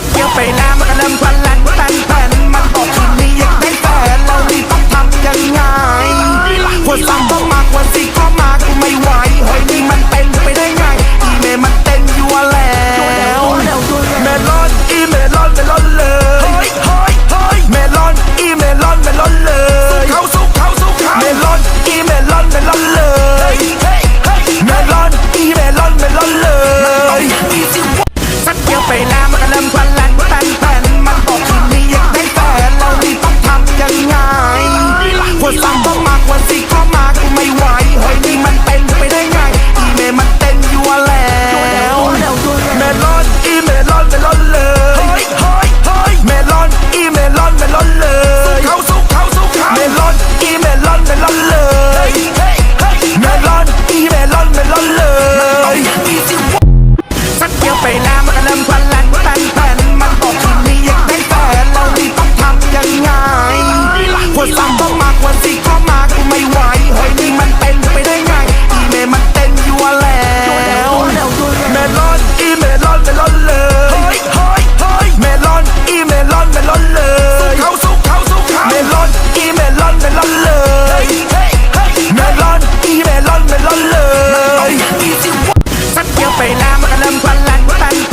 สักเดียวไปแล้ว อนเมลอนเลยสุขเขาสู้เขาสู้เขาเมลอนอีเมลอนเมลอนเลยเมลอนอีเมลอนเมลอนเลยสักเดียวไปแล้วมันก็เริ่มพันลันตัน